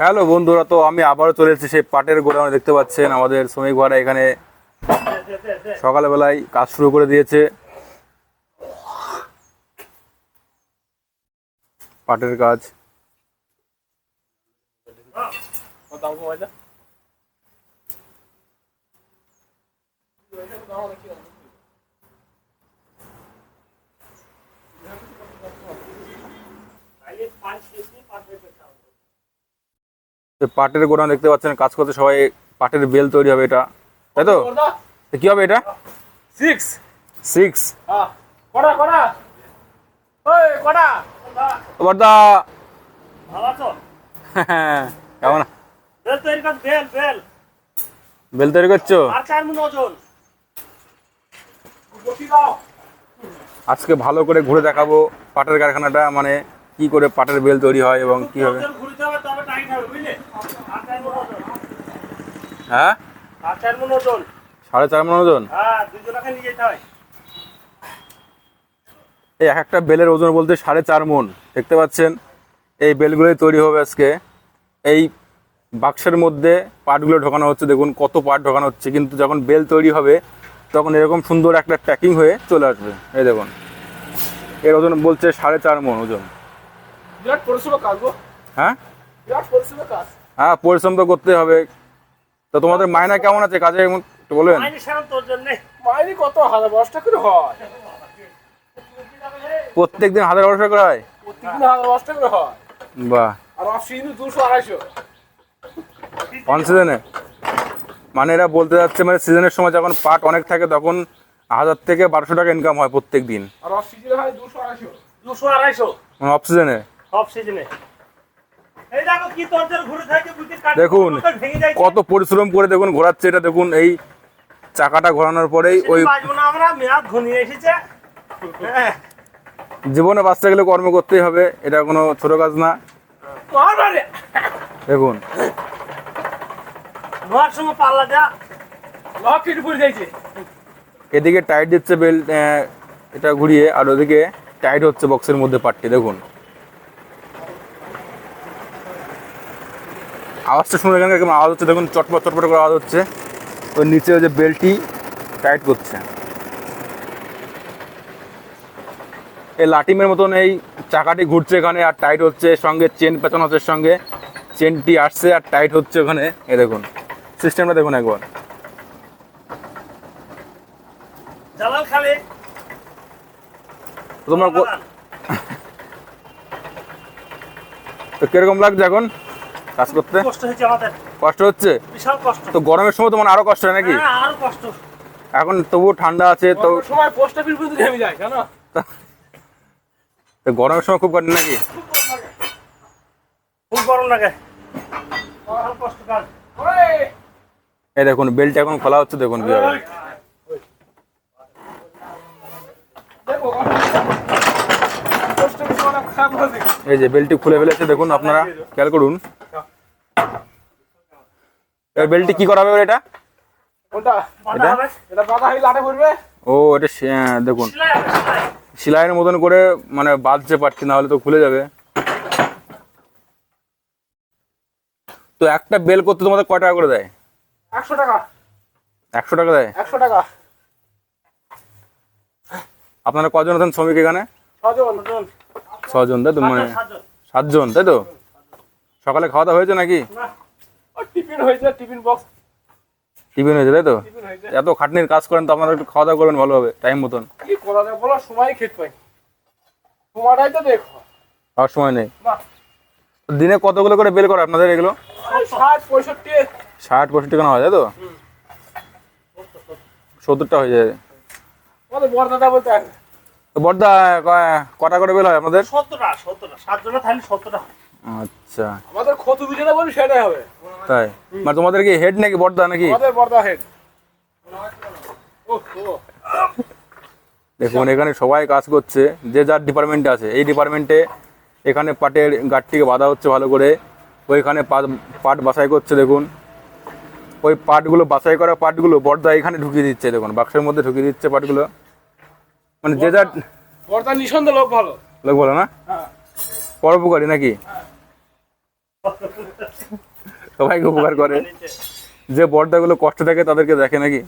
Hello বন্ধুরা, তো আমি আবারও চলে এসেছি সেই পাটের গোডাউনে, দেখতে পাচ্ছেন আমাদের শ্রমিক ভাড়া এখানে সকালবেলায় কাজ শুরু করে দিয়েছে। পাটের কাজ। তো পাটের গোডাউন দেখতে পাচ্ছেন কাজ করতে সবাই পাটের বেল তৈরি হবে এটা। তাই তো? কি হবে এটা? সিক্স সিক্স কড়া ওই বর্দা। কেমন? বেল তৈরি করছ আজকে ভালো করে ঘুরে দেখাবো পাটের কারখানাটা মানে কি করে পাটের বেল তৈরি হয় এবং কি হবে ওজন ঘুরতে হবে তবে টাইট হবে বুঝলে আর চার মন ওজন হ্যাঁ? সাড়ে চার মন ওজন? হ্যাঁ এই এক একটা বেলের ওজন বলতে সাড়ে চার মন। দেখতে পাচ্ছেন এই বেলগুলোই তৈরি হবে আজকে। এই বাক্সের মধ্যে পাটগুলো ঢোকানো হচ্ছে দেখুন কত পাট ঢোকানো হচ্ছে। কিন্তু যখন বেল তৈরি হবে তখন এরকম সুন্দর একটা প্যাকিং হয়ে চলে আসবে। এই দেখুন এর ওজন বলছে সাড়ে চার মন ওজন। হ্যাঁ? হ্যাঁ পরিশ্রম তো করতে হবে। তো তোমাদের মায়না কেমন আছে? কাজে এমন একটু বলবেন মাইনে কত হাজার দশটা করে হয়। প্রত্যেক দিন হাজার বারোশো করে হয়? প্রতিদিন হাজার দশটা করে হয়। বাহ। আর অফ সিজনে দুশো আড়াইশো। অন সিজনে মানে এরা বলতে যাচ্ছে মানে সিজনের সময় যখন পাট অনেক থাকে তখন হাজার থেকে বারোশো টাকা ইনকাম হয় প্রত্যেক দিন আর অফ সিজনে হয় দুশো আড়াইশো। দুশো আড়াইশো। অফ সিজনে সব সিজনে দেখুন কত পরিশ্রম করে দেখুন ঘোরাচ্ছে এটা দেখুন এই চাকাটা ঘোরানোর পরেই ওই হ্যাঁ। জীবনে বাঁচতে গেলে কর্ম করতেই হবে এটা কোনো ছোট কাজ না। দেখুন। এদিকে টাইট দিচ্ছে বেল্ট এটা ঘুরিয়ে আর ওদিকে টাইট হচ্ছে বক্সের মধ্যে পাটটি দেখুন। আওয়াজটা শুনে এখানে কেমন আওয়াজ হচ্ছে? দেখুন চটপট চটপট করে আওয়াজ হচ্ছে। ওই নিচে ওই যে বেল্টটি টাইট করছে। এই লাটিমের মতন এই চাকাটি ঘুরছে এখানে আর টাইট হচ্ছে সঙ্গে চেন পেঁচানো হচ্ছে সঙ্গে। চেনটি আসছে আর টাইট হচ্ছে ওখানে। এ দেখুন সিস্টেমটা দেখুন একবার। তোমরা তো কীরকম লাগছে এখন? কাজ করতে? কষ্ট হয়েছে আমাদের। কষ্ট হচ্ছে? বিশাল কষ্ট। তো গরমের সময় তো মানে আরও কষ্ট হয় নাকি? হ্যাঁ আরও কষ্ট। এখন তবুও ঠান্ডা আছে তো সময় পোস্ট অফিস পর্যন্ত ঘেমে যায় কেন তো গরমের সময় খুব কাটে নাকি? খুব গরম লাগে। কষ্ট কাজ। এই দেখুন বেল্ট এখন খোলা হচ্ছে দেখুন খারাপ হয়েছে এই যে বেল্টটি খুলে ফেলেছে দেখুন আপনারা খেয়াল করুন। এই বেল্টটি কি করা হবে এবার এটা? কোনটা? বাঁধা হবে। এটা বাধা লাটে পড়বে। ও এটা হ্যাঁ, দেখুন। সেলাই সেলাইয়ের মতন করে মানে বাঁধছে পারছি না হলে তো খুলে যাবে। তো একটা বেল করতে তোমাদের কয় টাকা করে দেয়? একশো টাকা। একশো টাকা দেয়? একশো টাকা। আপনারা কজন আছেন শ্রমিক এখানে? ছজন তাই তো? মানে সাতজন, সাতজন। সাতজন তাই তো? সকালে খাওয়া দাওয়া হয়েছে নাকি? টিফিন হয়েছে টিফিন বক্স টিফিন হয়েছে তাই তো? এত খাটনির কাজ করেন তো আপনারা একটু খাওয়া দাওয়া করবেন ভালো হবে টাইম মতন। কি করা যায় বলো? সময় খেতে পাই। সময়টাই তো দেখো। সময় নেই। দিনে কতগুলো করে বেল করে আপনাদের এগুলো? ষাট পঁয়ষট্টি। ষাট পঁয়ষট্টি টাকা হয় তাই তো? সত্তরটা হয়ে যায়। বর্দাদা বলতে বড়দা কটা করে বেল হয় আপনাদের? সত্তরটা সত্তরটা। সাতজনে থাকলে সত্তরটা। আচ্ছা। আমাদের ক্ষতি বিজেতা বলি সেটাই হবে। তাই? মানে তোমাদের কি হেড নাকি বড়দা নাকি? আমাদের বর্দা হেড দেখুন এখানে সবাই কাজ করছে যে যার ডিপার্টমেন্টে আছে। এই ডিপার্টমেন্টে এখানে পাটের গাঠটিকে বাঁধা হচ্ছে ভালো করে। ওইখানে পাট বাছাই করছে দেখুন। ওই পাটগুলো বাছাই করা পাটগুলো বর্দা এখানে ঢুকিয়ে দিচ্ছে দেখুন। বাক্সের মধ্যে ঢুকিয়ে দিচ্ছে পাটগুলো। মানে যে যার বর্দা নিঃসন্দেহ লোক ভালো। লোক বলো না? হ্যাঁ। পরোপকারী নাকি? সবাইকে উপকার করে। যে বর্দাগুলো কষ্ট থাকে তাদেরকে দেখে নাকি?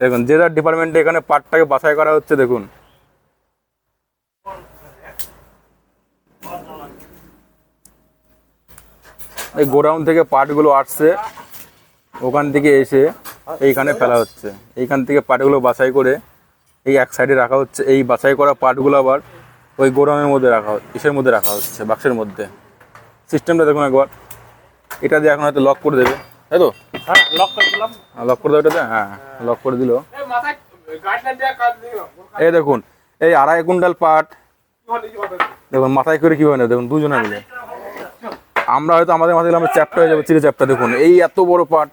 দেখুন, যে যার ডিপার্টমেন্টে এখানে পার্টটাকে বাছাই করা হচ্ছে, দেখুন। এই গোডাউন থেকে পার্টগুলো আসছে, ওখান থেকে এসে এইখানে ফেলা হচ্ছে। এইখান থেকে পার্টগুলো বাছাই করে এই এক সাইডে রাখা হচ্ছে। এই বাছাই করা পার্টগুলো আবার ওই গোডাউনের মধ্যে রাখা ইসের মধ্যে রাখা হচ্ছে বাক্সের মধ্যে। সিস্টেমটা দেখুন একবার। এটা দিয়ে এখন হয়তো লক করে দেবে। তাই তো? হ্যাঁ লক করে দিলাম। লক করে দেবে হ্যাঁ লক করে দিল। এই দেখুন এই আড়াই কুইন্টাল পাট। দেখুন মাথায় করে কি হয় না দেখুন দুজনে মিলে। আমরা হয়তো আমাদের মাথায় আমরা চ্যাপটা হয়ে যাব চিরে চ্যাপটা দেখুন এই এত বড় পাট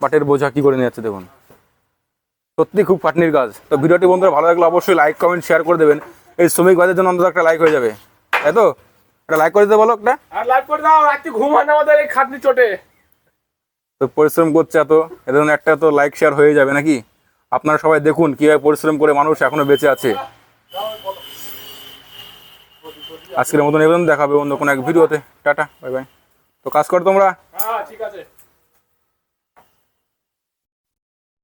পাটের বোঝা কি করে নিয়ে যাচ্ছে দেখুন। সত্যি খুব পাটনির কাজ। তো ভিডিওটি বন্ধুরা ভালো লাগলে অবশ্যই লাইক কমেন্ট শেয়ার করে দেবেন। এই শ্রমিক ভাইদের জন্য অন্তত একটা লাইক হয়ে যাবে। তাই তো? একটা লাইক করে দিতে বলো একটা। আর লাইভ করে দাও রাত্রি ঘুম হয় না আমাদের এই খাটনি চোটে। তো পরিশ্রম করছে এত এদের জন্য একটা তো লাইক শেয়ার হয়ে যাবে নাকি? আপনারা সবাই দেখুন কীভাবে পরিশ্রম করে মানুষ এখনও বেঁচে আছে। আজকের মতন এবার দেখাবে অন্য কোনো এক ভিডিওতে। টাটা বাই বাই তো কাজ করো তোমরা। হ্যাঁ ঠিক আছে।